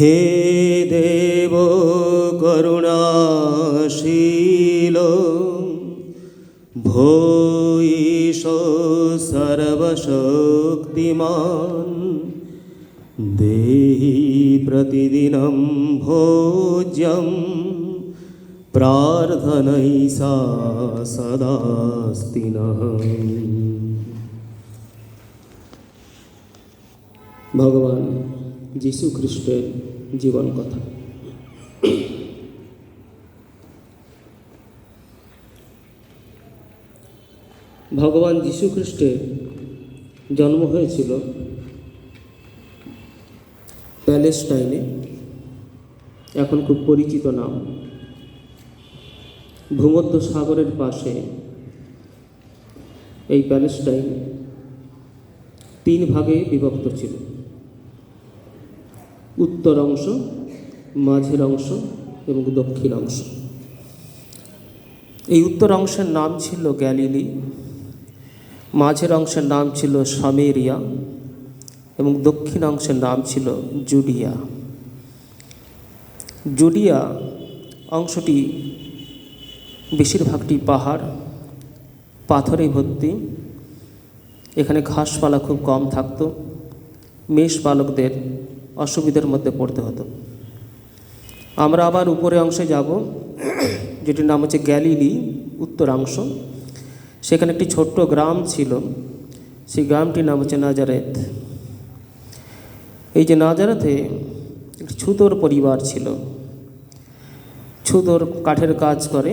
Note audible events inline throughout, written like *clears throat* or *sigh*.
হে দেব করুণাশীল ভূইষ সর্বশক্তিমান দেহি প্রতিদিनं ভোজ্যं প্রার্থনৈসা সদাস্তি নঃ ভগবান যীশু খ্রিস্টের জীবন কথা। ভগবান যীশু খ্রিস্টের জন্ম হয়েছিল প্যালেস্টাইনে, এখন খুব পরিচিত নাম। ভূমধ্য সাগরের পাশে এই প্যালেস্টাইন তিন ভাগে বিভক্ত ছিল। উত্তর অংশ, মাঝের অংশ এবং দক্ষিণ অংশ। এই উত্তর অংশের নাম ছিল গ্যালিলি, মাঝের অংশের নাম ছিল সামেরিয়া এবং দক্ষিণ অংশের নাম ছিল জুডিয়া। জুডিয়া অংশটি বেশিরভাগটি পাহাড়, পাথরে ভর্তি। এখানে ঘাসপালা খুব কম থাকতো। মেষ পালকদের অসুবিধার মধ্যে পড়তে হতো। আমরা আবার উপরে অংশে যাব, যেটির নাম হচ্ছে গ্যালিলি উত্তরাংশ। সেখানে একটি ছোট্ট গ্রাম ছিল, সেই গ্রামটির নাম হচ্ছে নাজারেথ। এই যে নাজারাতে একটি ছুতোর পরিবার ছিল। ছুতোর কাঠের কাজ করে।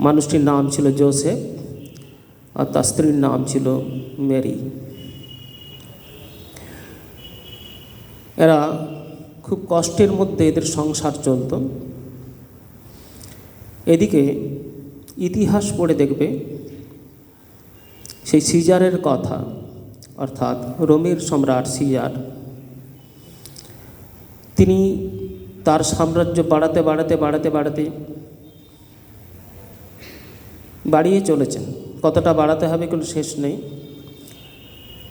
মানুষটির নাম ছিল জোসেফ, আর তার স্ত্রীর নাম ছিল মেরি। এরা খুব কষ্টের মধ্যে এদের সংসার চলত। এদিকে ইতিহাস পড়ে দেখবে, সেই সিজারের কথা, অর্থাৎ রোমের সম্রাট সিজার। তিনি তার সাম্রাজ্য বাড়াতে বাড়াতে বাড়াতে বাড়াতে বাড়িয়ে চলেছেন। কতটা বাড়াতে হবে কোনো শেষ নেই।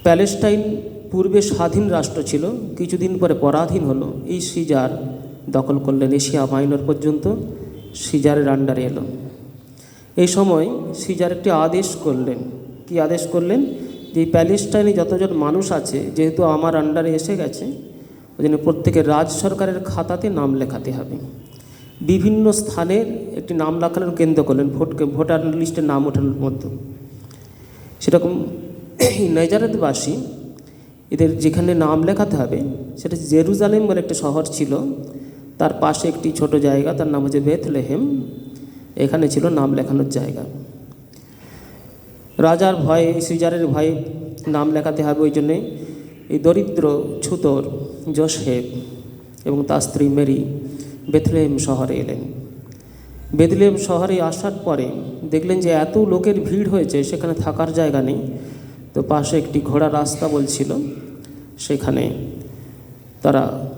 প্যালেস্টাইন পূর্বে স্বাধীন রাষ্ট্র ছিল, কিছুদিন পরে পরাধীন হলো। এই সিজার দখল করলেন এশিয়া মাইনর পর্যন্ত, সিজারের আন্ডারে এলো। এই সময় সিজার একটি আদেশ করলেন। কি আদেশ করলেন? যে প্যালেস্টাইনে যতজন মানুষ আছে, যেহেতু আমার আন্ডারে এসে গেছে ওই জন্য প্রত্যেকের রাজ সরকারের খাতাতে নাম লেখাতে হবে। বিভিন্ন স্থানের একটি নাম লেখানোর কেন্দ্র করলেন ভোটকে ভোটার লিস্টে নাম ওঠানোর মতো সেরকম *clears throat* নেজারেতবাসী এদের যেখানে নাম লেখাতে হবে, সেটা জেরুজালেম বলে একটা শহর ছিল। তার পাশে একটি ছোট জায়গা, তার নাম হচ্ছে বেথলেহেম। এখানে ছিল নাম লেখানোর জায়গা। রাজার ভয়ে, সিজারের ভয়ে নাম লেখাতে হবে ওই জন্যে। এই দরিদ্র ছুতোর জোসেফ এবং তার স্ত্রী মেরি বেথলেহেম শহরে এলেন। বেথলেহেম শহরে আসার পরে দেখলেন যে এত লোকের ভিড় হয়েছে, সেখানে থাকার জায়গা নেই। তো পাশে একটি ঘোড়া রাস্তা বলছিল, সেখানে তারা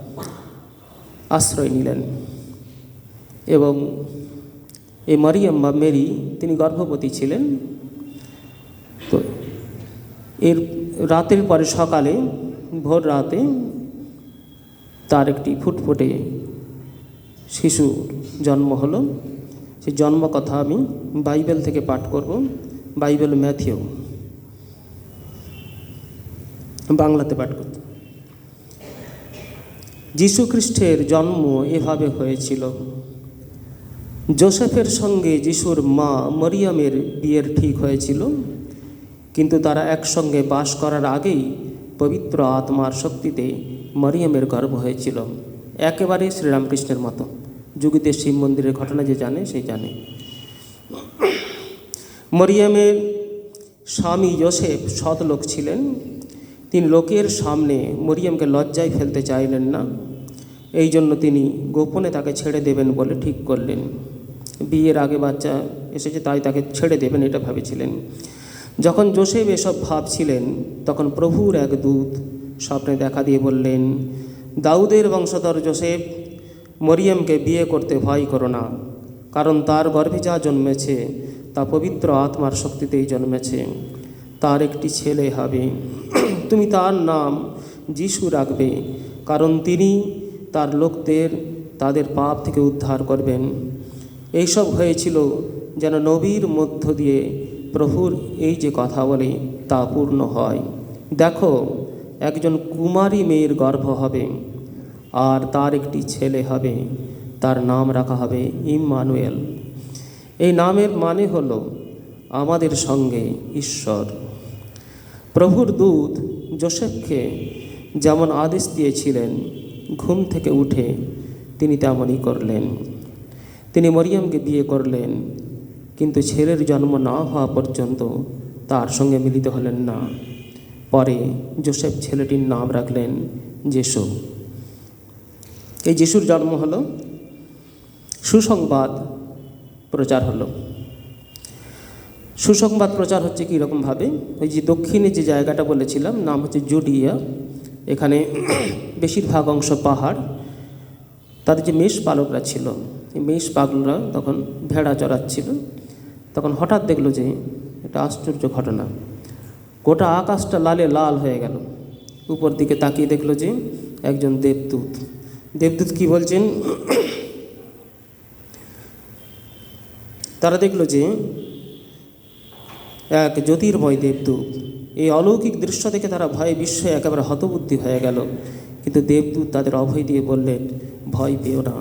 আশ্রয় নিলেন। এবং এই মারিয়াম বা মেরি, তিনি গর্ভবতী ছিলেন। তো এর রাতের পরে সকালে, ভোর রাতে তার একটি ফুটফুটে শিশু জন্ম হলো। সেই জন্ম কথা আমি বাইবেল থেকে পাঠ করব, বাইবেল ম্যাথিউ। বাংলাতে পাঠ করত। যীশু খ্রিস্টের জন্ম এভাবে হয়েছিল। জোসেফের সঙ্গে যিশুর মা মরিয়ামের বিয়ের ঠিক হয়েছিল, কিন্তু তারা একসঙ্গে বাস করার আগেই পবিত্র আত্মার শক্তিতে মরিয়মের গর্ভ হয়েছিল। একেবারে শ্রীরামকৃষ্ণের মতো। যুগিতে শিব মন্দিরের ঘটনা যে জানে, সেই জানে। মরিয়মের স্বামী যোসেফ সৎ লোক ছিলেন। তিনি লোকের সামনে মরিয়মকে লজ্জায় ফেলতে চাইলেন না। এই জন্য তিনি গোপনে তাকে ছেড়ে দেবেন বলে ঠিক করলেন। বিয়ের আগে বাচ্চা এসেছে তাই তাকে ছেড়ে দেবেন এটা ভেবেছিলেন। যখন যোসেফ এসব ভাবছিলেন, তখন প্রভুর এক দূত স্বপ্নে দেখা দিয়ে বললেন, দাউদের বংশধর যোসেফ মরিয়মকে বিয়ে করতে ভয় করো না, কারণ তার গর্ভে যা জন্মেছে, তা পবিত্র আত্মার শক্তিতেই জন্মেছে। তার একটি ছেলে হবে। তুমি তার নাম যিশু রাখবে, কারণ তিনি তার লোকদের, তাদের পাপ থেকে উদ্ধার করবেন। এইসব হয়েছিল যেন নবীর মধ্য দিয়ে প্রভুর এই যে কথা বলে তা পূর্ণ হয়। দেখো, একজন কুমারী মেয়ের গর্ভ হবে, আর তার একটি ছেলে হবে, তার নাম রাখা হবে ইম্মানুয়েল। এই নামের মানে হল আমাদের সঙ্গে ঈশ্বর। প্রভুর দূত জোসেফকে যেমন আদেশ দিয়েছিলেন, ঘুম থেকে উঠে তিনি তেমনই করলেন। তিনি মরিয়মকে বিয়ে করলেন, কিন্তু ছেলের জন্ম না হওয়া পর্যন্ত তার সঙ্গে মিলিত হলেন না। পরে জোসেফ ছেলেটির নাম রাখলেন যিশু। এই যিশুর জন্ম হলো, সুসংবাদ প্রচার হলো। সুসংবাদ প্রচার হচ্ছে কীরকমভাবে? ওই যে দক্ষিণে যে জায়গাটা বলেছিলাম, নাম হচ্ছে জুডিয়া। এখানে *clears throat* বেশিরভাগ অংশ পাহাড়। তাদের যে মেষ পালকরা ছিল, এই মেষ পালকরা তখন ভেড়া চড়াচ্ছিল। তখন হঠাৎ দেখল যে এটা আশ্চর্য ঘটনা। গোটা আকাশটা লালে লাল হয়ে গেল। উপর দিকে তাকিয়ে দেখল যে একজন দেবদূত। দেবদূত কি বলছেন? *clears throat* তারা দেখল যে এক জ্যোতির্ময় দেবদূত। এই অলৌকিক দৃশ্য দেখে তারা ভয়ে বিস্ময়ে একেবারে হতবুদ্ধি হয়ে গেল। কিন্তু দেবদূত তাদের অভয় দিয়ে বললেন, ভয় পেও না।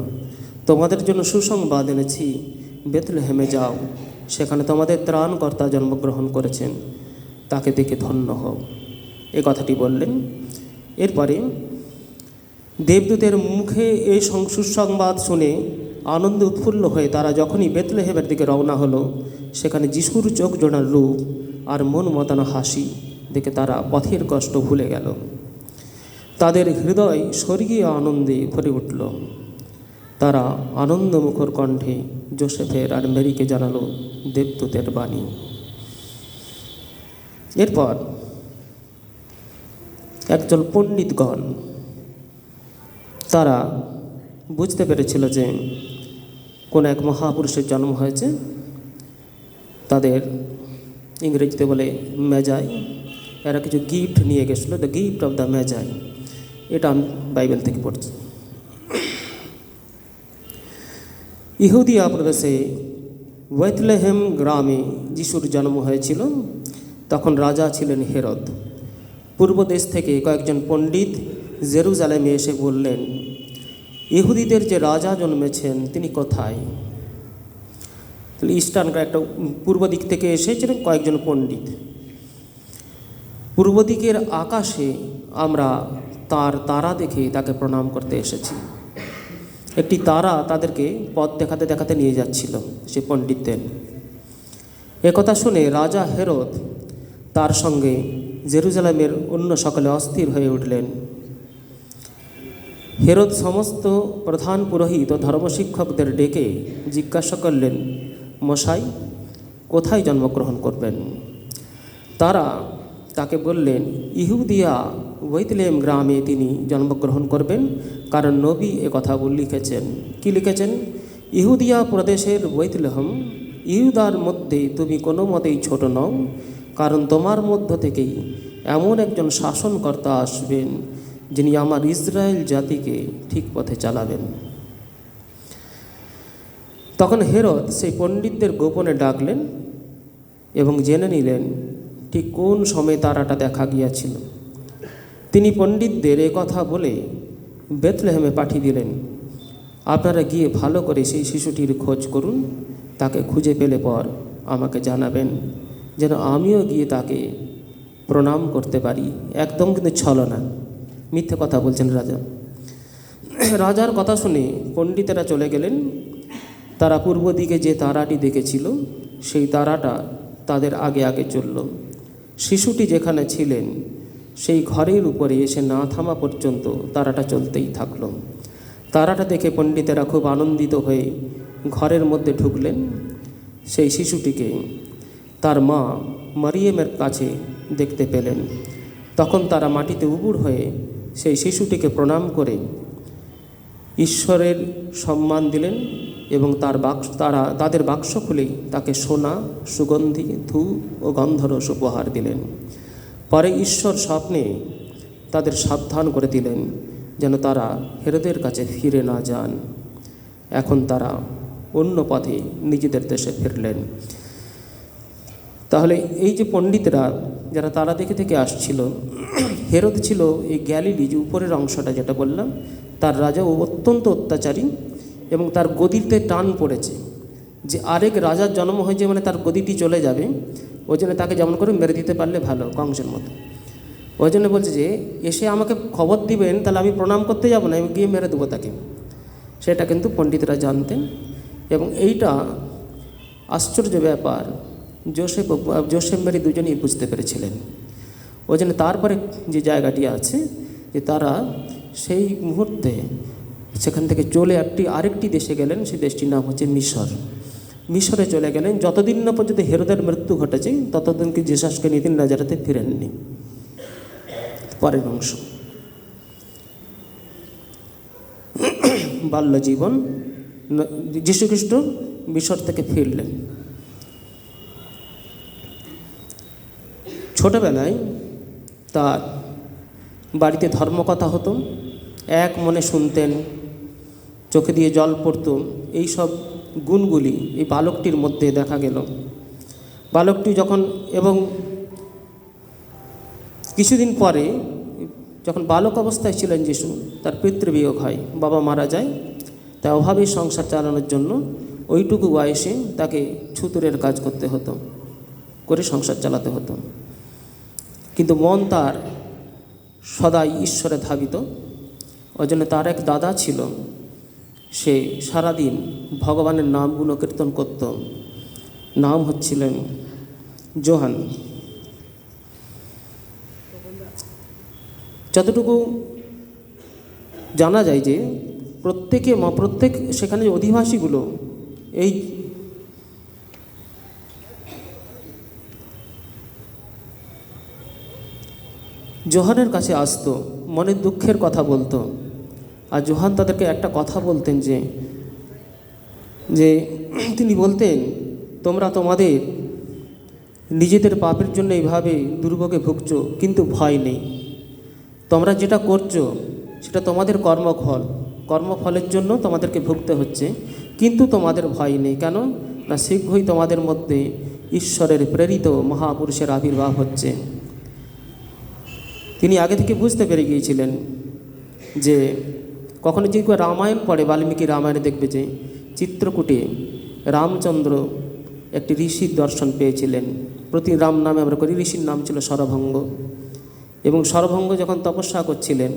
তোমাদের জন্য সুসংবাদ এনেছি। বেতলেহেমে যাও। সেখানে তোমাদের ত্রাণকর্তা জন্মগ্রহণ করেছেন। তাকে দেখে ধন্য হও। এ কথাটি বললেন। এরপরে দেবদূতের মুখে এই সুসংবাদ শুনে আনন্দে উৎফুল্ল হয়ে তারা যখনই বেতলেহেমের দিকে রওনা হলো, সেখানে যিশুর চোখ জোড়ার রূপ আর মন মতানো হাসি দেখে তারা পথের কষ্ট ভুলে গেল। তাদের হৃদয় স্বর্গীয় আনন্দে ভরে উঠল। তারা আনন্দমুখর কণ্ঠে জোসেফের আর মেরিকে জানালো দেবদূতের বাণী। এরপর একজন পণ্ডিতগণ, তারা বুঝতে পেরেছিল যে কোন এক মহাপুরুষের জন্ম হয়েছে, তাদের ইংরেজিতে বলে মেজাই। এরা কিছু গিফট নিয়ে গেছিল the gift of the Magi. এটা আমি বাইবেল থেকে পড়ছি। ইহুদিয়া প্রদেশে ওয়েতলেহেম গ্রামে যিশুর জন্ম হয়েছিল, তখন রাজা ছিলেন হেরদ। পূর্ব দেশ থেকে কয়েকজন পণ্ডিত জেরুজালেমে এসে বললেন ইহুদিদের যে রাজা জন্মেছেন, তিনি কোথায়? তাহলে ইস্টার্ন একটা পূর্ব দিক থেকে এসেছিলেন কয়েকজন পণ্ডিত। পূর্ব দিকের আকাশে আমরা তার তারা দেখে তাকে প্রণাম করতে এসেছি। একটি তারা তাদেরকে পথ দেখাতে দেখাতে নিয়ে যাচ্ছিল, সে পণ্ডিতদের। একথা শুনে রাজা হেরত তার সঙ্গে জেরুজালেমের অন্য সকলে অস্থির হয়ে উঠলেন। হেরদ সমস্ত প্রধান পুরোহিত ও ধর্মশিক্ষকদের ডেকে জিজ্ঞাসা করলেন, মশাই, কোথায় জন্মগ্রহণ করবেন? তারা তাকে বললেন, ইহুদিয়া ওয়েতলেম গ্রামে তিনি জন্মগ্রহণ করবেন, কারণ নবী এ কথা লিখেছেন কি লিখেছেন? ইহুদিয়া প্রদেশের ওয়েতলেহম ইহুদার মধ্যে তুমি কোনো মতেই ছোট নও, কারণ তোমার মধ্য থেকেই এমন একজন শাসনকর্তা আসবেন যিনি আমার ইসরায়েল জাতিকে ঠিক পথে চালাবেন। তখন হেরত সেই পণ্ডিতদের গোপনে ডাকলেন এবং জেনে নিলেন ঠিক কোন সময় তারাটা দেখা গিয়াছিল। তিনি পণ্ডিতদের এ কথা বলে বেতলেহেমে পাঠিয়ে দিলেন, আপনারা গিয়ে ভালো করে সেই শিশুটির খোঁজ করুন, তাকে খুঁজে পেলে পর আমাকে জানাবেন, যেন আমিও গিয়ে তাকে প্রণাম করতে পারি। একদম কিন্তু ছলনা। মিথ্যে কথা বলছেন রাজা। রাজার কথা শুনে পণ্ডিতেরা চলে গেলেন। তারা পূর্ব দিকে যে তারাটি দেখেছিল, সেই তারাটা তাদের আগে আগে চলল। শিশুটি যেখানে ছিলেন, সেই ঘরের উপরে এসে না থামা পর্যন্ত তারাটা চলতেই থাকল। তারাটা দেখে পণ্ডিতেরা খুব আনন্দিত হয়ে ঘরের মধ্যে ঢুকলেন। সেই শিশুটিকে তার মা মারিয়েমের কাছে দেখতে পেলেন। তখন তারা মাটিতে উবুড় হয়ে সেই শিশুটিকে প্রণাম করে ঈশ্বরের সম্মান দিলেন এবং তার বাক্স, তারা, তাদের বাক্স খুলেই তাকে সোনা, সুগন্ধি ধূপ ও গন্ধরস উপহার দিলেন। পরে ঈশ্বর স্বপ্নে তাদের সাবধান করে দিলেন যেন তারা হেরোদের কাছে ফিরে না যান। এখন তারা অন্য পথে নিজেদের দেশে ফিরলেন। তাহলে এই যে পণ্ডিতরা যারা তারা দেখে থেকে আসছিল, হেরোদ ছিল এই গ্যালিলি যে উপরের অংশটা যেটা বললাম, তার রাজা অত্যন্ত অত্যাচারী এবং তার গদিতে টান পড়েছে। যে আরেক রাজার জন্ম হয়েছে মানে তার গদিটি চলে যাবে, ওই জন্য তাকে যেমন করে মেরে দিতে পারলে ভালো কংসের মতো। ওই জন্য বলছে যে, এসে আমাকে খবর দিবেন, তাহলে আমি প্রণাম করতে যাব না, আমি গিয়ে মেরে দেবো তাকে। সেটা কিন্তু পণ্ডিতরা জানতেন। এবং এইটা আশ্চর্য ব্যাপার জোসেফ জোসেফ মেরি দুজনেই বুঝতে পেরেছিলেন। ওই জন্য তারপরে যে জায়গাটি আছে, যে তারা সেই মুহূর্তে সেখান থেকে চলে একটি আরেকটি দেশে গেলেন সেই দেশটির নাম হচ্ছে মিশর। মিশরে চলে গেলেন। যতদিন না পর্যন্ত হেরোদের মৃত্যু ঘটেছে, ততদিন কি জেসাসকে নিতিন রাজারাতে ফিরেননি। পরের অংশ। বাল্য জীবন যীশুখ্রিস্ট মিশর থেকে ফিরলেন। ছোটবেলায় তার বাড়িতে ধর্মকথা হতো, এক মনে শুনতেন, চোখে দিয়ে জল পড়তো। এই সব গুণগুলি এই বালকটির মধ্যে দেখা গেল। বালকটি যখন এবং কিছুদিন পরে যখন বালক অবস্থায় ছিলেন যিশু, তার পিতৃবিয়োগ হয়, বাবা মারা যায়। তাই অভাবে সংসার চালানোর জন্য ওইটুকু বয়সে তাকে ছুতুরের কাজ করতে হতো, করে সংসার চালাতে হতো। কিন্তু মন তার সদাই ঈশ্বরে ধাবিত। ওই জন্য তার এক দাদা ছিল, সে সারাদিন ভগবানের নামগুলো কীর্তন করত। নাম হচ্ছিলেন জোহান। যতটুকু জানা যায় যে প্রত্যেকে প্রত্যেক সেখানে যে অধিবাসীগুলো, এই জোহানের কাছে আসতো মনের দুঃখের কথা বলতো। আর জোহান তাদেরকে একটা কথা বলতেন যে যে তিনি বলতেন, তোমরা তোমাদের নিজেদের পাপের জন্য এইভাবে দুর্ভোগে ভুগছো, কিন্তু ভয় নেই। তোমরা যেটা করছ, সেটা তোমাদের কর্মফল। কর্মফলের জন্য তোমাদেরকে ভুগতে হচ্ছে, কিন্তু তোমাদের ভয় নেই। কেন? না, শীঘ্রই তোমাদের মধ্যে ঈশ্বরের প্রেরিত মহাপুরুষের আবির্ভাব হচ্ছে। তিনি আগে থেকে বুঝতে পেরে গিয়েছিলেন যে কখনো যদি কেউ রামায়ণ পড়ে, বাল্মীকি রামায়ণে দেখবে যে চিত্রকূটে রামচন্দ্র একটি ঋষির দর্শন পেয়েছিলেন। প্রতি রাম নামে আমরা করি, ঋষির নাম ছিল সরভঙ্গ এবং সরভঙ্গ যখন তপস্যা করছিলেন,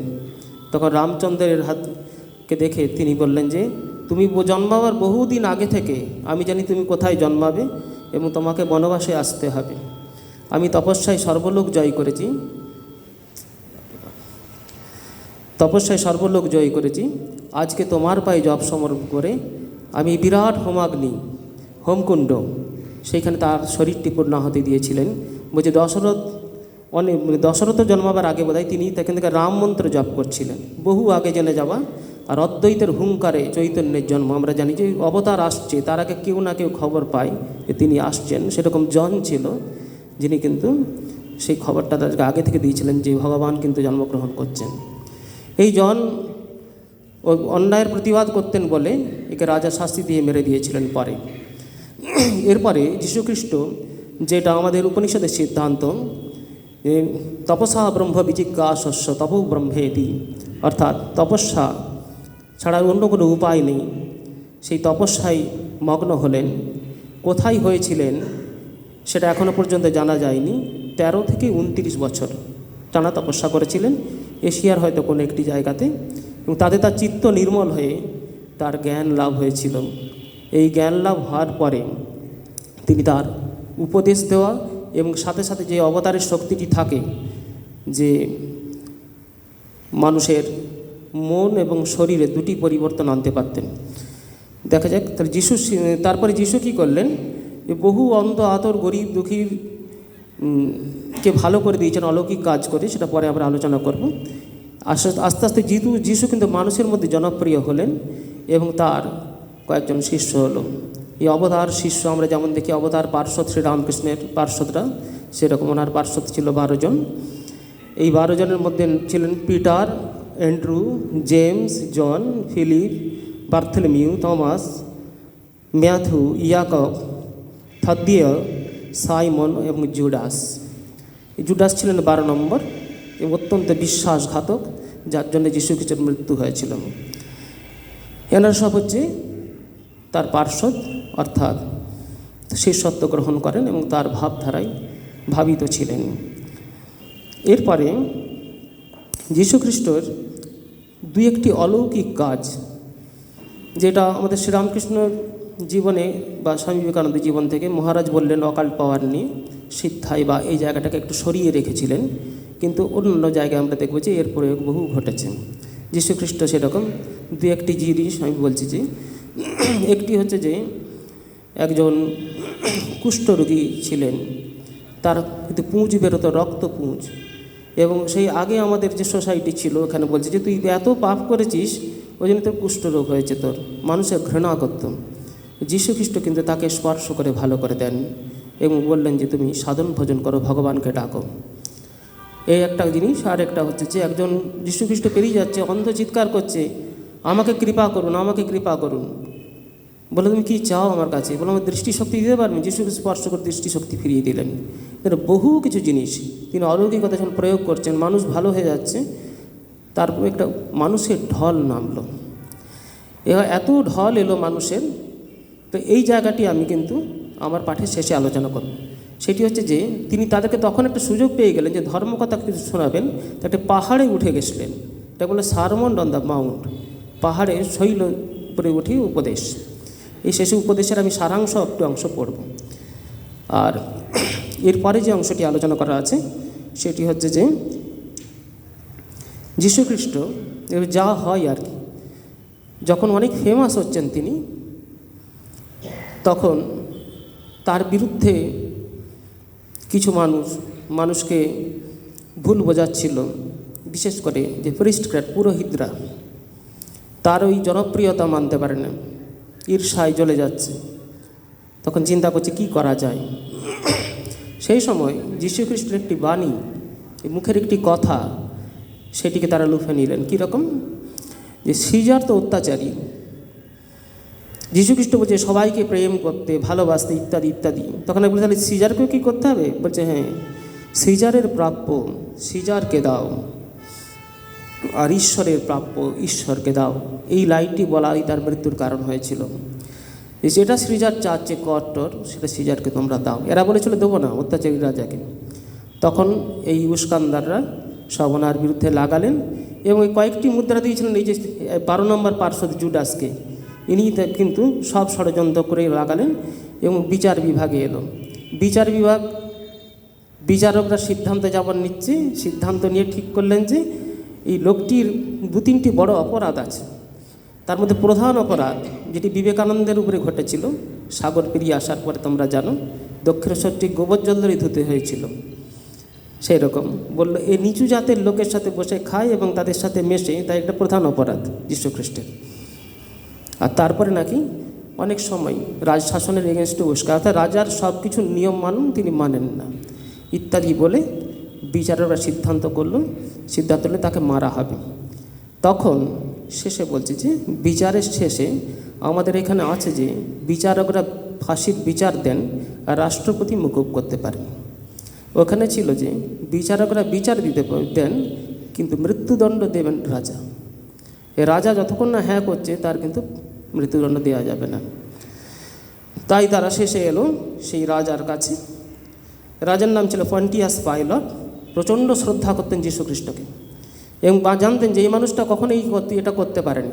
তখন রামচন্দ্রের হাতকে দেখে তিনি বললেন যে, তুমি জন্মাবার বহুদিন আগে থেকে, আমি জানি তুমি কোথায় জন্মাবে এবং তোমাকে বনবাসে আসতে হবে। আমি তপস্যায় সর্বলোক জয় করেছি তপস্যায় সর্বলোক জয় করেছি। আজকে তোমার পায়ে জপ সমর্পণ করে আমি বিরাট হোমাগ্নি, হোমকুণ্ড সেইখানে তার শরীরটি পূর্ণাহতি দিয়েছিলেন। বলছে, দশরথ, অনেক দশরথ জন্মাবার আগে বোধহয় তিনি সেখান থেকে রাম মন্ত্র জপ করছিলেন। বহু আগে জেনে যাওয়া, আর অদ্বৈতের হুঙ্কারে চৈতন্যের জন্ম। আমরা জানি যে অবতার আসছে, তার আগে কেউ না কেউ খবর পায় যে তিনি আসছেন। সেরকম জন ছিল, যিনি কিন্তু সেই খবরটা তাদেরকে আগে থেকে দিয়েছিলেন যে ভগবান কিন্তু জন্মগ্রহণ করছেন। এই জন অন্যায়ের প্রতিবাদ করতেন বলে একে রাজা শাস্তি দিয়ে মেরে দিয়েছিলেন পরে। এরপরে যীশুখ্রিস্ট, যেটা আমাদের উপনিষদের সিদ্ধান্ত তপসা ব্রহ্ম বিজিজ্ঞা শস্য তপ ব্রহ্মেতি, অর্থাৎ তপস্যা ছাড়া অন্য কোনো উপায় নেই। সেই তপস্যায় মগ্ন হলেন। কোথায় হয়েছিলেন সেটা এখনও পর্যন্ত জানা যায়নি। তেরো থেকে উনত্রিশ বছর টানা তপস্যা করেছিলেন। এশিয়ার হয়তো কোনো একটি জায়গাতে এবং তাতে তার চিত্ত নির্মল হয়ে তার জ্ঞান লাভ হয়েছিল। এই জ্ঞান লাভ হওয়ার পরে তিনি তার উপদেশ দেওয়া এবং সাথে সাথে যে অবতারের শক্তিটি থাকে যে মানুষের মন এবং শরীরে দুটি পরিবর্তন আনতে পারতেন। দেখা যাক তার যিশু তারপরে যিশু কী করলেন? বহু অন্ধ, আতর, গরিব, দুঃখীর কে ভালো করে দিয়েছেন, অলৌকিক কাজ করে, সেটা পরে আমরা আলোচনা করব। আস্তে আস্তে যিশু যিশু কিন্তু মানুষের মধ্যে জনপ্রিয় হলেন এবং তার কয়েকজন শিষ্য হলো। এই অবতার শিষ্য আমরা যেমন দেখি, অবতার পার্শ্বদ শ্রীরামকৃষ্ণের পার্শ্বদরা, সেরকম ওনার পার্শ্বদ ছিল বারো জন। এই বারো জনের মধ্যে ছিলেন Peter, Andrew, James, John, Philip, Bartholomew, Thomas, Matthew, ইয়াকব, থদ্দিয়, সাইমন এবং জুডাস। জুডাস ছিলেন বারো নম্বর অত্যন্ত বিশ্বাসঘাতক, যার জন্য যীশু খ্রিস্টের মৃত্যু হয়েছিল। এনারা সব হচ্ছে তার পার্শ্বদ, অর্থাৎ শিষ্যত্ব গ্রহণ করেন এবং তার ভাবধারায় ভাবিত ছিলেন। এরপরে যীশুখ্রিস্টর দুই একটি অলৌকিক কাজ, যেটা আমাদের শ্রীরামকৃষ্ণ জীবনে বা স্বামী বিবেকানন্দের জীবন থেকে মহারাজ বললেন, অকাল পাওয়ার নিয়ে সিদ্ধায় বা এই জায়গাটাকে একটু সরিয়ে রেখেছিলেন। কিন্তু অন্য জায়গায় আমরা দেখব যে এর প্রয়োগ বহু ঘটেছে। যীশুখ্রিস্ট সেরকম দু একটি জিনিস আমি বলছি যে, একটি হচ্ছে যে, একজন কুষ্ঠরোগী ছিলেন। তার কিন্তু পুঁজ বেরোতো, রক্ত পুঁজ। এবং সেই আগে আমাদের যে সোসাইটি ছিল, ওখানে বলছে যে, তুই এত পাপ করেছিস, ওই জন্য তোর কুষ্ঠরোগ হয়েছে তোর। মানুষের ঘৃণা করত। খ্রিস্ট কিন্তু তাকে স্পর্শ করে ভালো করে দেন এবং বললেন যে তুমি সাধন ভোজন করো, ভগবানকে ডাকো। এই একটা জিনিস, আর একটা হচ্ছে যে একজন যীশুখ্রিস্ট পেরিয়ে যাচ্ছে, অন্ধ চিৎকার করছে, আমাকে কৃপা করুন, আমাকে কৃপা করুন। বলে, তুমি কি চাও আমার কাছে? বলে আমার দৃষ্টিশক্তি দিতে পারবেন যিশুকে স্পর্শ করে দৃষ্টিশক্তি ফিরিয়ে দিলেন। এর বহু কিছু জিনিস, তিনি অলৌকিকতা যখন প্রয়োগ করছেন, মানুষ ভালো হয়ে যাচ্ছে, তারপর একটা মানুষের ঢল নামলো। এবার এত ঢল এলো মানুষের তো এই জায়গাটি আমি কিন্তু আমার পাঠের শেষে আলোচনা করব। সেটি হচ্ছে যে, তিনি তাদেরকে তখন একটা সুযোগ পেয়ে গেলেন যে ধর্মকথা কিছু শোনাবেন, তো একটা পাহাড়ে উঠে গেছিলেন। এটা বলে সারমন্ড অন দ্য মাউন্ট। পাহাড়ে শৈল উপরে উঠে উপদেশ। এই শেষে উপদেশের আমি সারাংশ একটু অংশ পড়ব। আর এরপরে যে অংশটি আলোচনা করা আছে, সেটি হচ্ছে যে, যীশুখ্রিস্ট যা হয় আর কি, যখন অনেক ফেমাস হচ্ছেন তিনি তখন তার বিরুদ্ধে কিছু মানুষ, মানুষকে ভুল বোঝাচ্ছিল। বিশেষ করে যে প্রিস্টক্র্যাট পুরোহিতরা, তার ওই জনপ্রিয়তা মানতে পারে না। ঈর্ষায় জ্বলে যাচ্ছে। তখন চিন্তা করছে, কি করা যায়? সেই সময় যীশুখ্রিস্টের একটি বাণী, মুখের একটি কথা, সেটিকে তারা লুফে নিলেন। কীরকম? যে সিজার তো অত্যাচারী যীশুখ্রিস্ট বলছে, সবাইকে প্রেম করতে ভালোবাসতে ইত্যাদি ইত্যাদি। তখন বলে তাহলে সিজারকেও কী করতে হবে? বলছে হ্যাঁ সিজারের প্রাপ্য, সিজারকে দাও। আর ঈশ্বরের প্রাপ্য, ঈশ্বরকে দাও। এই লাইনটি বলাই তার মৃত্যুর কারণ হয়েছিল। যেটা সিজার চাচ্ছে কট্টর, সেটা সিজারকে তোমরা দাও। এরা বলেছিল, দেবো না, অত্যাচারী রাজাকে। তখন এই উস্কানদাররা সব ওনার বিরুদ্ধে লাগালেন এবং কয়েকটি মুদ্রা দিয়েছিলেন, এই যে বারো নম্বর পার্শ্বদ জুডাসকে। ইনি কিন্তু সব ষড়যন্ত্র করে লাগালেন এবং বিচার বিভাগে এলো। বিচার বিভাগ বিচারকরা সিদ্ধান্ত যেমন নিচ্ছে, সিদ্ধান্ত নিয়ে ঠিক করলেন যে এই লোকটির দু তিনটি বড় অপরাধ আছে। তার মধ্যে প্রধান অপরাধ যেটি বিবেকানন্দের উপরে ঘটেছিল, সাগর পেরিয়ে আসার পরে তোমরা জানো, দক্ষিণেশ্বরটি গোবর জল ধরে ধুতে হয়েছিল। সেই রকম বলল এই নিচু জাতের লোকের সাথে বসে খায় এবং তাদের সাথে মেশে, তাই একটা প্রধান অপরাধ যীশুখ্রিস্টের। আর তারপরে নাকি অনেক সময় রাজ শাসনের এগেনস্টে উস্কা অর্থাৎ রাজার সব কিছু নিয়ম মানুন, তিনি মানেন না। ইত্যাদি বলে বিচারকরা সিদ্ধান্ত করল, সিদ্ধান্ত হলে তাকে মারা হবে। তখন শেষে বলছে যে, বিচারের শেষে আমাদের এখানে আছে যে, বিচারকরা ফাঁসির বিচার দেন, রাষ্ট্রপতি মুকুব করতে পারেন। ওখানে ছিল যে, বিচারকরা বিচার দিতে দেন, কিন্তু মৃত্যুদণ্ড দেবেন রাজা। রাজা যতক্ষণ না হ্যাঁ করছে, তার কিন্তু মৃত্যুদণ্ড দেওয়া যাবে না। তাই তারা শেষে এলো সেই রাজার কাছে। রাজার নাম ছিল ফন্টিয়াস পাইলট। প্রচণ্ড শ্রদ্ধা করতেন যীশু খ্রিস্টকে এবং জানতেন যে এই মানুষটা কখনোই করতে- এটা করতে পারেনি।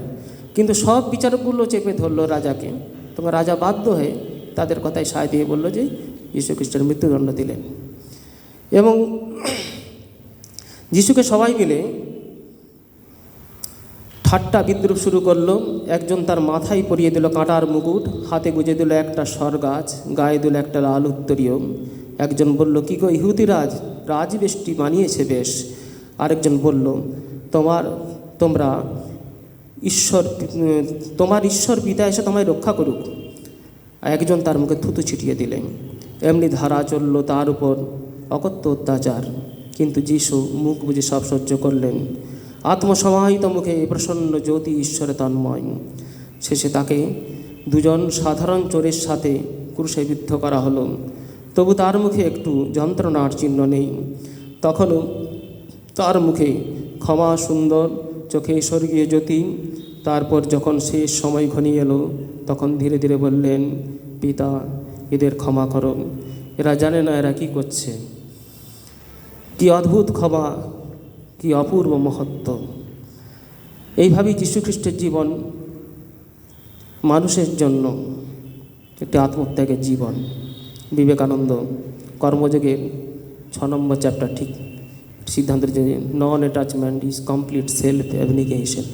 কিন্তু সব বিচারকগুলো চেপে ধরলো রাজাকে। তখন রাজা বাধ্য হয়ে তাদের কথায় সায় দিয়ে বলল যে খ্রিস্টের মৃত্যুদণ্ড দিলেন। এবং *clears throat* যিশুকে সবাই মিলে ঠাট্টা বিদ্রুপ শুরু করল। একজন তার মাথায় পরিয়ে দিল কাঁটার মুকুট, হাতে গুজে দিল একটা সরগাছ, গায়ে দিল একটা লাল উত্তরীয়। একজন বলল, কি গো ইহুদিরাজ রাজবেষ্টি বানিয়েছে বেশ। আরেকজন বলল, তোমার, তোমরা ঈশ্বর, তোমার ঈশ্বর পিতা এসে তোমায় রক্ষা করুক। একজন তার মুখে থুতু ছিটিয়ে দিলেন। এমনি ধারা চলল তার উপর অকথ্য অত্যাচার। কিন্তু যিশু মুখ বুঝে সব সহ্য করলেন। আত্মসমাহিত মুখে প্রসন্ন জ্যোতি ঈশ্বরে তন্ময়। শেষে তাকে দুজন সাধারণ চোরের সাথে ক্রুশে বিদ্ধ করা হলো। তবু তার মুখে একটু যন্ত্রণার চিহ্ন নেই। তখনও তার মুখে ক্ষমা সুন্দর চোখে স্বর্গীয় জ্যোতি। তারপর যখন শেষ সময় ঘনিয়ে এলো, তখন ধীরে ধীরে বললেন, পিতা, এদের ক্ষমা করো। এরা জানে না এরা কী করছে। কি অদ্ভুত ক্ষমা কি অপূর্ব মহত্ব। এইভাবেই যীশুখ্রিস্টের জীবন মানুষের জন্য একটি আত্মত্যাগের জীবন। বিবেকানন্দ কর্মযোগের ছ নম্বর চ্যাপ্টার ঠিক সিদ্ধান্তের যে non attachment is complete self abnegation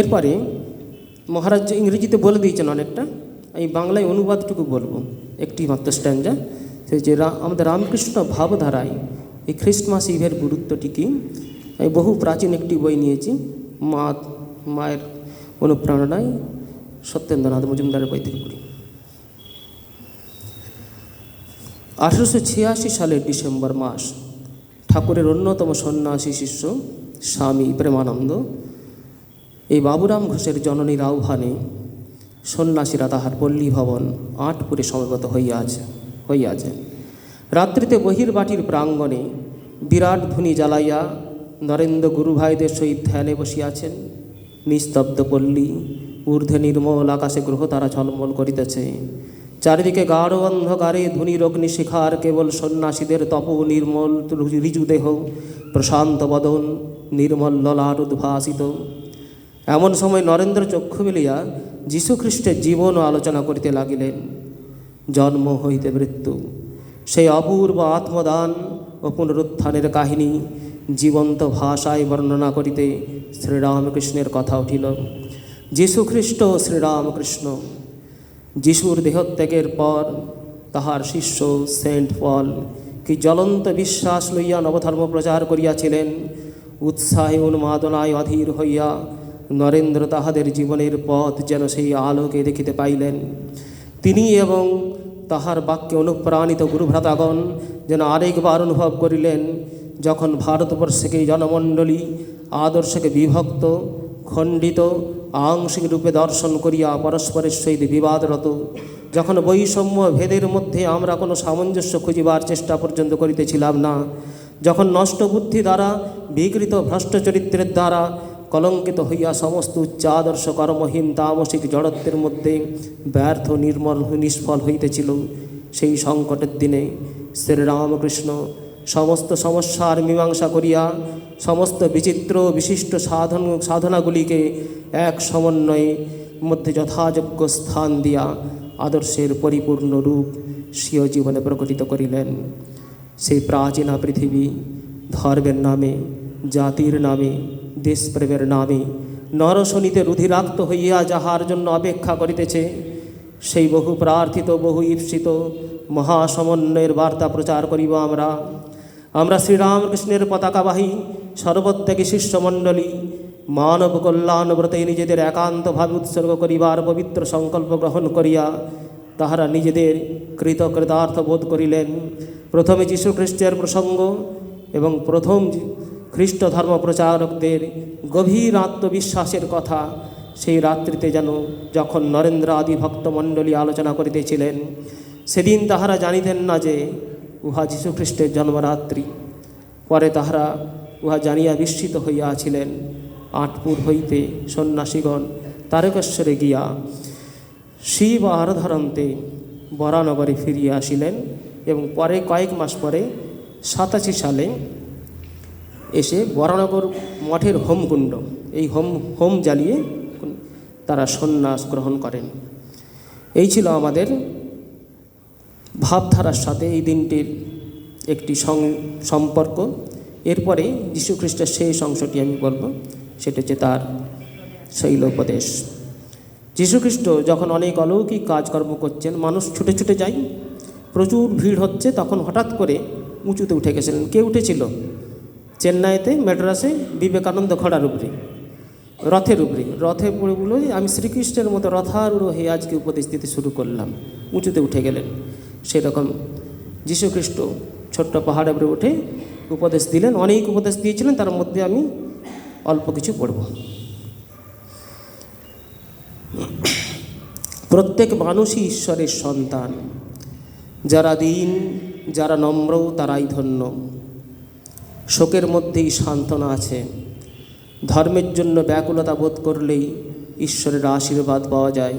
এরপরে মহারাজ ইংরেজিতে বলে দিয়েছেন অনেকটা, আমি বাংলায় অনুবাদটুকু বলব। একটি মাত্র স্ট্যান্ডা সে যে আমাদের রামকৃষ্ণ ভাবধারায় এই খ্রিস্টমাস ইভের গুরুত্বটি কি আমি বহু প্রাচীন একটি বই নিয়েছি, মা মায়ের অনুপ্রেরণায় সত্যেন্দ্রনাথ মজুমদারের বই থেকে পড়ি। আঠারোশো ছিয়াশি সালের ডিসেম্বর মাস, ঠাকুরের অন্যতম সন্ন্যাসী শিষ্য স্বামী প্রেমানন্দ, এই বাবুরাম ঘোষের জননীর আহ্বানে সন্ন্যাসীরা তাহার পল্লী ভবন আটপুরে সমবেত হইয়াছে। হইয়াছে। রাত্রিতে বহির্বাটির প্রাঙ্গণে বিরাট ধুনি জ্বালাইয়া নরেন্দ্র গুরুভাইদের সহিত ধ্যানে বসিয়াছেন। নিস্তব্ধ পল্লী, ঊর্ধ্বে নির্মল আকাশে গ্রহ তারা ঝলমল করিতেছে। চারিদিকে গাঢ় অন্ধকারে ধুনির অগ্নিশিখার কেবল সন্ন্যাসীদের তপ নির্মল ঋজু দেহ প্রশান্ত বদন, নির্মল ললাট উদ্ভাসিত। এমন সময় নরেন্দ্র চক্ষু মিলিয়া যীশুখ্রিস্টের জীবন আলোচনা করিতে লাগিলেন। জন্ম হইতে মৃত্যু। সেই অপূর্ব আত্মদান ও পুনরুত্থানের কাহিনী জীবন্ত ভাষায় বর্ণনা করিতে শ্রীরামকৃষ্ণের কথা উঠিল। যীশুখ্রিস্ট শ্রীরামকৃষ্ণ, যিশুর দেহত্যাগের পর তাহার শিষ্য সেন্ট পল কি জ্বলন্ত বিশ্বাস লইয়া নবধর্ম প্রচার করিয়াছিলেন, উৎসাহে উন্মাদনায় অধীর হইয়া নরেন্দ্র তাহাদের জীবনের পথ যেন সেই আলোকে দেখিতে পাইলেন। তিনি এবং তাহার বাক্যে অনুপ্রাণিত গুরুভ্রাতাগণ যেন আরেকবার অনুভব করিলেন, যখন ভারতবর্ষকে জনমণ্ডলী আদর্শকে বিভক্ত, খণ্ডিত, আংশিক রূপে দর্শন করিয়া পরস্পরের সহিত বিবাদরত, যখন বৈষম্য ভেদের মধ্যে আমরা কোনো সামঞ্জস্য খুঁজিবার চেষ্টা পর্যন্ত করিতেছিলাম না, যখন নষ্ট বুদ্ধি দ্বারা বিকৃত ভ্রষ্ট চরিত্রের দ্বারা কলঙ্কিত হইয়া সমস্ত উচ্চাদর্শ কর্মহীন তামসিক জড়ত্বের মধ্যে ব্যর্থ, নির্মল, নিষ্ফল হইতেছিল। সেই সংকটের দিনে শ্রীরামকৃষ্ণ সমস্ত সমস্যার মীমাংসা করিয়া সমস্ত বিচিত্র বিশিষ্ট সাধন, সাধনাগুলিকে এক সমন্বয়ে মধ্যে যথাযোগ্য স্থান দিয়া আদর্শের পরিপূর্ণ রূপ স্বীয় জীবনে প্রকটিত করিলেন। সেই প্রাচীনা পৃথিবী ধর্মের নামে, জাতির নামে দেশপ্রেমের নামে। নরশনিতে রুধিরাক্ত হইয়া যাহার জন্য অপেক্ষা করিতেছে, সেই বহু প্রার্থিত, বহু ঈপ্সিত মহাসমন্বয়ের বার্তা প্রচার করিব আমরা। আমরা শ্রীরামকৃষ্ণের পতাকাবাহী সর্বত্যাগী শিষ্যমণ্ডলী, মানব কল্যাণ ব্রতে নিজেদের একান্তভাবে উৎসর্গ করিবার পবিত্র সংকল্প গ্রহণ করিয়া তাহারা নিজেদের কৃতকৃতার্থ বোধ করিলেন। প্রথমে যীশুখ্রিস্টের প্রসঙ্গ এবং প্রথম খ্রিস্ট ধর্ম প্রচারকদের গভীর আত্মবিশ্বাসের কথা সেই রাত্রিতে যেন যখন নরেন্দ্র আদি ভক্তমণ্ডলী আলোচনা করিতেছিলেন, সেদিন তাহারা জানিতেন না যে উহা যীশুখ্রিস্টের জন্মরাত্রি। পরে তাহারা উহা জানিয়া বিস্মিত হইয়াছিলেন আটপুর হইতে সন্ন্যাসীগণ তারকেশ্বরে গিয়া শিব আরাধরন্তে বরানগরে ফিরিয়া আসিলেন এবং পরে কয়েক মাস পরে সাতাশি সালে এসে বরানগর মঠের হোমকুণ্ড, এই হোম হোম জ্বালিয়ে তারা সন্ন্যাস গ্রহণ করেন। এই ছিল আমাদের ভাবধারার সাথে এই দিনটির একটি সম্পর্ক। এরপরে যীশুখ্রিস্টের শেষ অংশটি আমি বলব, সেটা হচ্ছে তার শৈলোপদেশ। যীশুখ্রিস্ট যখন অনেক অলৌকিক কাজকর্ম করছেন, মানুষ ছুটে ছুটে যায়, প্রচুর ভিড় হচ্ছে, তখন হঠাৎ করে উঁচুতে উঠে গেছিলেন। কে উঠেছিল? চেন্নাইতে মেড্রাসে বিবেকানন্দ খড়ার উপরে রথের উপরে রথে পড়ে বলে আমি শ্রীকৃষ্ণের মতো রথারূঢ় হয়ে আজকে উপদেশ দিতে শুরু করলাম। উঁচুতে উঠে গেলেন। সেরকম যীশুখ্রিস্ট ছোট্ট পাহাড়ে উপরে উঠে উপদেশ দিলেন, অনেক উপদেশ দিয়েছিলেন, তার মধ্যে আমি অল্প কিছু পড়ব। প্রত্যেক মানুষই ঈশ্বরের সন্তান। যারা দিন, যারা নম্র, তারাই ধন্য। শোকের মধ্যেই সান্ত্বনা আছে। ধর্মের জন্য ব্যাকুলতা বোধ করলেই ঈশ্বরের আশীর্বাদ পাওয়া যায়।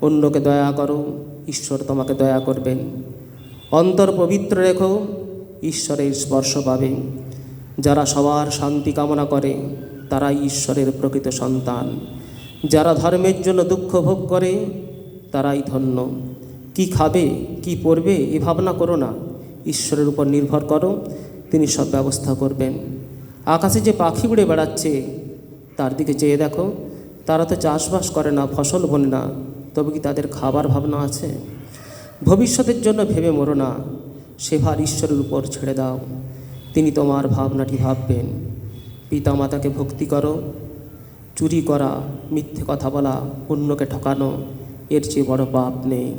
অন্যকে দয়া করো, ঈশ্বর তোমাকে দয়া করবেন। অন্তর পবিত্র রেখো, ঈশ্বরের স্পর্শ পাবে। যারা সবার শান্তি কামনা করে, তারাই ঈশ্বরের প্রকৃত সন্তান। যারা ধর্মের জন্য দুঃখ ভোগ করে, তারাই ধন্য। কি খাবে, কি পরবে, এ ভাবনা করো না। ঈশ্বরের উপর নির্ভর করো। তিনি সব ব্যবস্থা করবেন। আকাশে যে পাখি উড়ে বেড়াচ্ছে, তার দিকে চেয়ে দেখো, তারা তো চাষবাস করে না, ফসল বোনে না, তবে কি তাদের খাবার ভাবনা আছে? ভবিষ্যতের জন্য ভেবে মরো না সে ভার ঈশ্বরের উপর ছেড়ে দাও। তিনি তোমার ভাবনাটি ভাববেন। পিতামাতাকে ভক্তি করো, চুরি করা, মিথ্যে কথা বলা, অন্যকে ঠকানো, এর চেয়ে বড় পাপ নেই।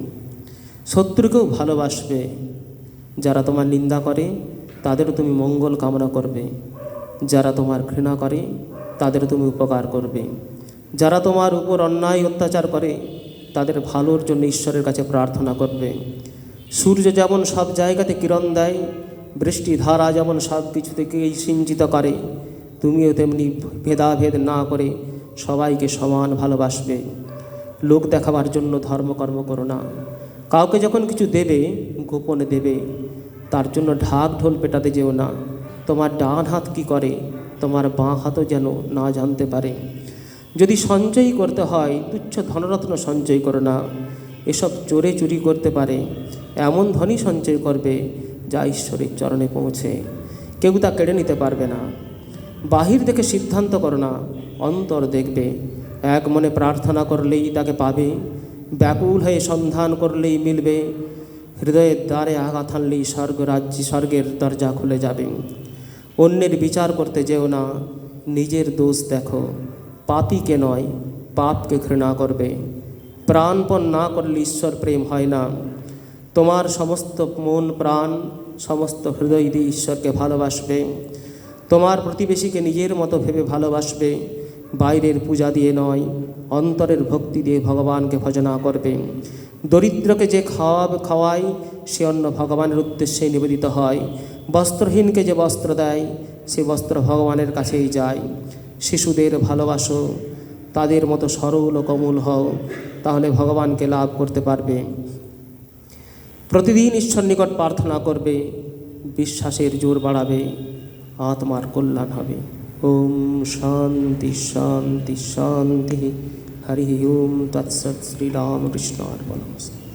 শত্রুকেও ভালোবাসবে, যারা তোমার নিন্দা করে তাদেরও তুমি মঙ্গল কামনা করবে। যারা তোমার ঘৃণা করে তাদের তুমি উপকার করবে। যারা তোমার উপর অন্যায় অত্যাচার করে, তাদের ভালোর জন্য ঈশ্বরের কাছে প্রার্থনা করবে। সূর্য যেমন সব জায়গাতে কিরণ দেয়, বৃষ্টি ধারা যেমন সব কিছু থেকেই সিঞ্চিত করে, তুমিও তেমনি ভেদাভেদ না করে সবাইকে সমান ভালোবাসবে। লোক দেখাবার জন্য ধর্মকর্ম করো না। কাউকে যখন কিছু দেবে, গোপনে দেবে। তার জন্য ঢাক ঢোল পেটাতে যেও না। তোমার ডান হাত কি করে? তোমার বাঁ হাতও যেন না জানতে পারে। যদি সঞ্চয় করতে হয়, তুচ্ছ ধনরত্ন সঞ্চয় করো না। এসব চোরে চুরি করতে পারে। এমন ধনই সঞ্চয় করবে, যা ঈশ্বরের চরণে পৌঁছে। কেউ তা কেড়ে নিতে পারবে না। বাহির দেখে সিদ্ধান্ত করো না, অন্তর দেখবে। এক মনে প্রার্থনা করলেই তাকে পাবে। ব্যাকুল হয়ে সন্ধান করলেই মিলবে। হৃদয়ের দ্বারে আঘাত আনলেই স্বর্গ রাজ্য, স্বর্গের দরজা খুলে যাবে। অন্যের বিচার করতে যেও না, নিজের দোষ দেখো। পাপিকে নয়, পাপকে ঘৃণা করবে। প্রাণপণ না করলে ঈশ্বর প্রেম হয় না। তোমার সমস্ত মন, প্রাণ, সমস্ত হৃদয় দিয়ে ঈশ্বরকে ভালোবাসবে। তোমার প্রতিবেশীকে নিজের মতো ভেবে ভালোবাসবে। বাইরের পূজা দিয়ে নয়, অন্তরের ভক্তি দিয়ে ভগবানকে ভজনা করবে। দরিদ্রকে যে খাওয়াব খাওয়ায় সে অন্য ভগবানের উদ্দেশ্যে নিবেদিত হয়। বস্ত্রহীনকে যে বস্ত্র দেয়, সে বস্ত্র ভগবানের কাছেই যায়। শিশুদের ভালোবাসো, তাদের মতো সরল ও কমল হও, তাহলে ভগবানকে লাভ করতে পারবে। প্রতিদিন ঈশ্বর নিকট প্রার্থনা করবে, বিশ্বাসের জোর বাড়াবে, আত্মার কল্যাণ হবে। ওম শান্তি শান্তি শান্তি। হরি ওম তৎসৎ শ্রীরামকৃষ্ণ অর্পণমস্তু